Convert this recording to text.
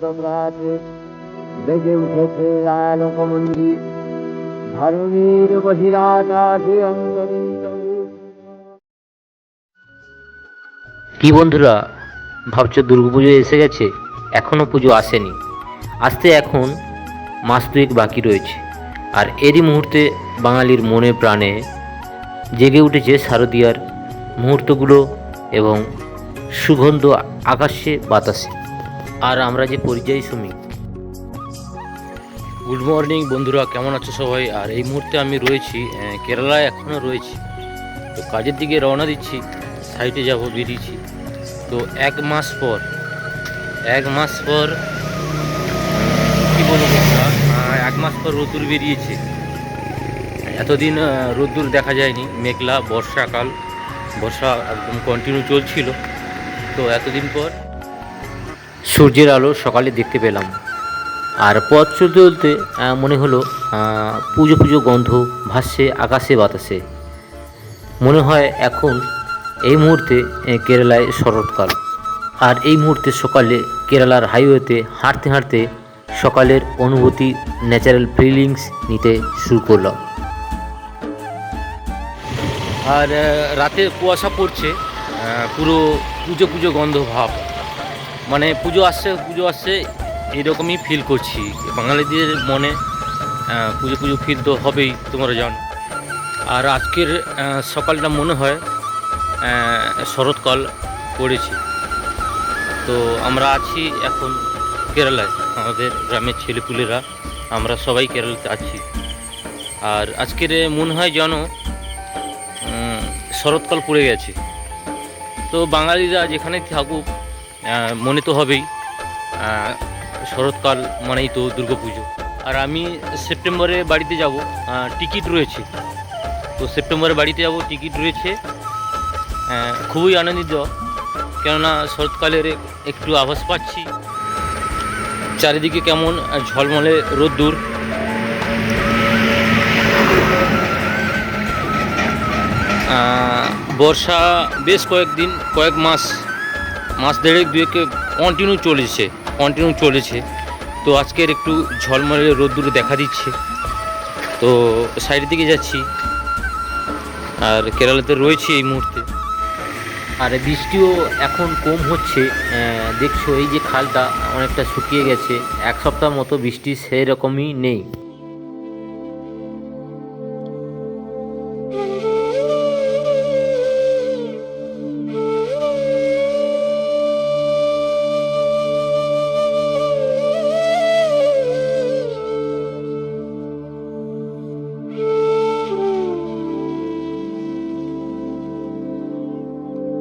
পর্বতঘাটে বেজে উঠেছে আলোকমন্দির ধরণীর কি বন্ধুরা, ভাবছ দুর্গাপুজো এসে গেছে? এখনও পুজো আসেনি। আসতে এখন মাস দুয়েক বাকি রয়েছে। আর এরই মুহূর্তে বাঙালির মনে প্রাণে জেগে উঠেছে শারদীয়ার মুহূর্তগুলো এবং সুগন্ধ আকাশে বাতাসে। আর আমরা যে পরিযায়ী শ্রমিক। গুড মর্নিং বন্ধুরা, কেমন আছো সবাই? আর এই মুহূর্তে আমি রয়েছি কেরালায় এখনও রয়েছি। তো কাজের দিকে রওনা দিচ্ছি সাইটে যাব, বেরিয়েছি। তো এক মাস পর, এক মাস পর, কী বলব এক মাস পর রোদ্দুর বেরিয়েছে। এতদিন রোদ্দুর দেখা যায়নি, মেঘলা, বর্ষাকাল, বর্ষা একদম কন্টিনিউ চলছিল। তো এতদিন পর সূর্যের আলো সকালে দেখতে পেলাম। আর পথ চলতে চলতে মনে হলো পুজো পুজো গন্ধ ভাসছে আকাশে বাতাসে। মনে হয় এখন এই মুহূর্তে কেরালায় শরৎকাল। আর এই মুহূর্তে সকালে কেরালার হাইওয়েতে হাঁটতে হাঁটতে সকালের অনুভূতি ন্যাচারাল ফিলিংস নিতে শুরু করলাম। আর রাতে কুয়াশা পড়ছে পুরো পুজো পুজো গন্ধ ভাব। মানে পুজো আসছে পুজো আসছে, এরকমই ফিল করছি। বাঙালিদের মনে পুজো পুজো ফিল তো হবেই, তোমরা জানো। আর আজকের সকালটা মনে হয় শরৎকাল পড়েছে। তো আমরা আছি এখন কেরালায়। আমাদের গ্রামের ছেলেপুলেরা, আমরা সবাই কেরালাতে আছি। আর আজকের মনে হয় যেন শরৎকাল পড়ে গেছে। তো বাঙালিরা যেখানে থাকুক মনে তো হবেই। শরৎকাল মানেই তো দুর্গাপুজো। আর আমি সেপ্টেম্বরে বাড়িতে যাব টিকিট রয়েছে। তো সেপ্টেম্বরে বাড়িতে যাব, টিকিট রয়েছে। খুবই আনন্দিত। কেননা শরৎকালের একটু আভাস পাচ্ছি। চারিদিকে কেমন ঝলমলে রোদ্দুর। বর্ষা বেশ কয়েকদিন, কয়েক মাস মাস দেড়েক দুয়েকে কন্টিনিউ চলেছে কন্টিনিউ চলেছে। তো আজকের একটু ঝলমলে রোদ্দুর দেখা দিচ্ছে। তো সাইডের দিকে যাচ্ছি। আর কেরালাতে রয়েছে এই মুহূর্তে। আর বৃষ্টিও এখন কম হচ্ছে। দেখছ এই যে খালটা অনেকটা শুকিয়ে গেছে। এক সপ্তাহ মতো বৃষ্টি সেই রকমই নেই।